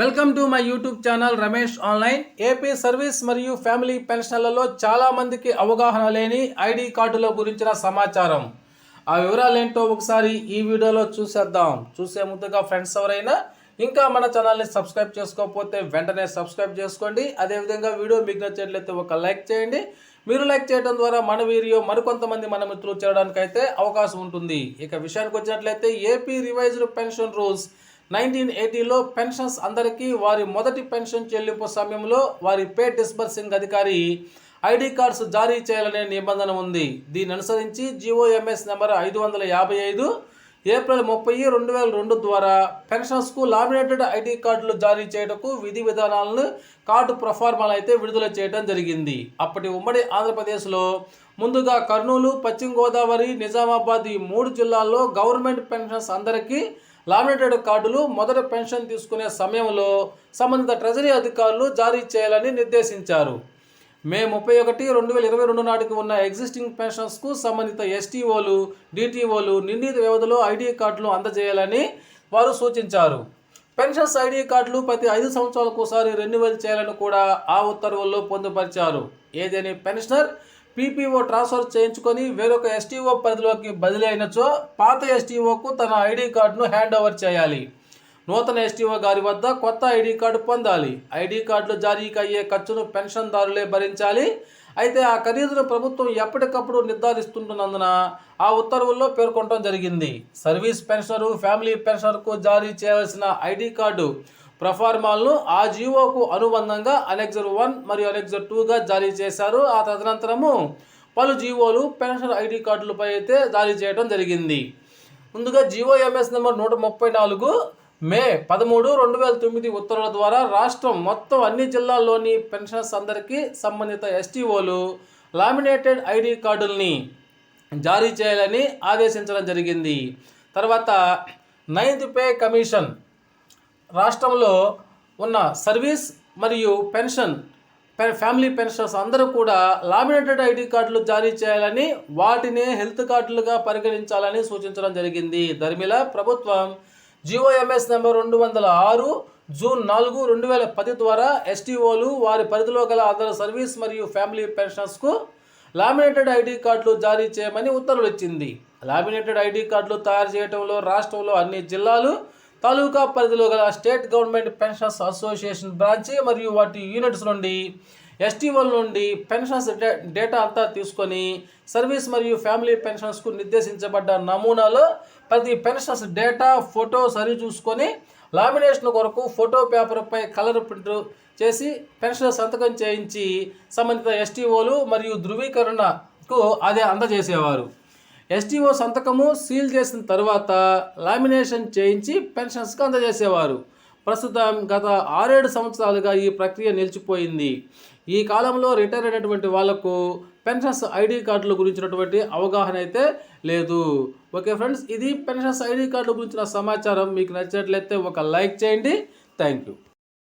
Welcome to my YouTube channel Ramesh online. AP service మరియు family పెన్షన్లలో చాలామందికి అవగాహన లేని ఐడి కార్డుల గురించిన సమాచారం. ఆ వివరాలు ఏంటో ఒకసారి ఈ వీడియోలో చూసేద్దాం. చూసే ముందుగా ఫ్రెండ్స్ ఎవరైనా ఇంకా మన ఛానల్ని సబ్స్క్రైబ్ చేసుకోకపోతే వెంటనే సబ్స్క్రైబ్ చేసుకోండి. అదేవిధంగా వీడియో మీకు నచ్చినట్లయితే ఒక లైక్ చేయండి. మీరు లైక్ చేయడం ద్వారా మన వీడియో మరికొంతమంది మన మిత్రులు చేరడానికి అయితే అవకాశం ఉంటుంది. ఇక విషయానికి వచ్చినట్లయితే AP revised pension rules nineteen ఎయిటీలో pensions అందరికీ వారి మొదటి పెన్షన్ చెల్లింపు సమయంలో వారి పే డిస్బర్సింగ్ అధికారి ఐడి కార్డ్స్ జారీ చేయాలనే నిబంధన ఉంది. దీన్ని అనుసరించి జిఓఎంఎస్ నెంబర్ ఐదు వందల యాభై ఐదు ఏప్రిల్ ముప్పై రెండు వేల రెండు ద్వారా పెన్షన్స్కు లామినేటెడ్ ఐడి కార్డులు జారీ చేయటకు విధి విధానాలను కార్డు ప్రొఫార్మాలు అయితే విడుదల చేయడం జరిగింది. అప్పటి ఉమ్మడి ఆంధ్రప్రదేశ్లో ముందుగా కర్నూలు పశ్చిమ గోదావరి నిజామాబాద్ ఈ మూడు జిల్లాల్లో గవర్నమెంట్ పెన్షన్స్ అందరికీ లామినేటెడ్ కార్డులు మొదట పెన్షన్ తీసుకునే సమయంలో సంబంధిత ట్రెజరీ అధికారులు జారీ చేయాలని నిర్దేశించారు. మే ముప్పై ఒకటి రెండు వేల ఇరవై రెండు నాటికి ఉన్న ఎగ్జిస్టింగ్ పెన్షన్స్కు సంబంధిత ఎస్టీఓలు డిటిఓలు నిర్ణీత వ్యవధిలో ఐడి కార్డులు అందజేయాలని వారు సూచించారు. పెన్షన్స్ ఐడి కార్డులు ప్రతి ఐదు సంవత్సరాలకు ఒకసారి రెన్యువల్ చేయాలని కూడా ఆ ఉత్తర్వుల్లో పొందుపరిచారు. ఏదేని పెన్షనర్? పీపీఓ ట్రాన్స్ఫర్ చేయించుకొని వేరొక ఎస్టీఓ పరిధిలోకి బదిలీ అయినచో పాత ఎస్టీఓకు తన ఐడి కార్డును హ్యాండ్ ఓవర్ చేయాలి. నూతన ఎస్టీఓ గారి వద్ద కొత్త ఐడి కార్డు పొందాలి. ఐడి కార్డులు జారీకి అయ్యే ఖర్చును పెన్షన్దారులే భరించాలి. అయితే ఆ ఖరీదును ప్రభుత్వం ఎప్పటికప్పుడు నిర్ధారిస్తుంటున్నందున ఆ ఉత్తర్వుల్లో పేర్కొనడం జరిగింది. సర్వీస్ పెన్షనరు ఫ్యామిలీ పెన్షనర్కు జారీ చేయవలసిన ఐడి కార్డు ప్రఫార్మాలను ఆ జీవోకు అనుబంధంగా అలెక్జర్ వన్ మరియు అలెక్జర్ టూగా జారీ చేశారు. ఆ తదనంతరము పలు జీవోలు పెన్షన్ ఐడి కార్డులపై అయితే జారీ చేయడం జరిగింది. ముందుగా జీవో ఎంఎస్ నెంబర్ నూట ముప్పై నాలుగు మే పదమూడు రెండు వేల తొమ్మిది ఉత్తర్వుల ద్వారా రాష్ట్రం మొత్తం అన్ని జిల్లాల్లోని పెన్షనర్స్ అందరికీ సంబంధిత ఎస్టీఓలు లామినేటెడ్ ఐడి కార్డుల్ని జారీ చేయాలని ఆదేశించడం జరిగింది. తర్వాత నైన్త్ పే కమిషన్ రాష్ట్రంలో ఉన్న సర్వీస్ మరియు పెన్షన్ ఫ్యామిలీ పెన్షన్స్ అందరూ కూడా లామినేటెడ్ ఐడి కార్డులు జారీ చేయాలని వాటినే హెల్త్ కార్డులుగా పరిగణించాలని సూచించడం జరిగింది. ధర్మిల ప్రభుత్వం జిఓఎంఎస్ నెంబర్ రెండు వందల ఆరు జూన్ నాలుగు రెండు వేల పది ద్వారా ఎస్టీఓలు వారి పరిధిలో గల అందరు సర్వీస్ మరియు ఫ్యామిలీ పెన్షన్స్కు లామినేటెడ్ ఐడి కార్డులు జారీ చేయమని ఉత్తర్వులు ఇచ్చింది. లామినేటెడ్ ఐడి కార్డులు తయారు చేయడంలో రాష్ట్రంలో అన్ని జిల్లాలు తాలూకా పరిధిలో గల state government pensions association branch మరియు వాటి యూనిట్స్ నుండి ఎస్టీఓల నుండి పెన్షన్స్ డేటా అంతా తీసుకొని సర్వీస్ మరియు ఫ్యామిలీ పెన్షన్స్కు నిర్దేశించబడ్డ నమూనాలో ప్రతి పెన్షన్స్ డేటా ఫోటో సరి చూసుకొని లామినేషన్ కొరకు ఫోటో పేపర్పై కలర్ ప్రింట్ చేసి పెన్షన్ సంతకం చేయించి సంబంధిత ఎస్టీఓలు మరియు ధృవీకరణకు అదే అందజేసేవారు. ఎస్టీఓ సంతకము సీల్ చేసిన తర్వాత లామినేషన్ చేయించి పెన్షన్స్కి అందజేసేవారు. ప్రస్తుతం గత ఆరేడు సంవత్సరాలుగా ఈ ప్రక్రియ నిలిచిపోయింది. ఈ కాలంలో రిటైర్ అయినటువంటి వాళ్ళకు పెన్షన్స్ ఐడి కార్డుల గురించినటువంటి అవగాహన అయితే లేదు. ఓకే ఫ్రెండ్స్ ఇది పెన్షన్స్ ఐడి కార్డుల గురించిన సమాచారం. మీకు నచ్చినట్లయితే ఒక లైక్ చేయండి. Thank you.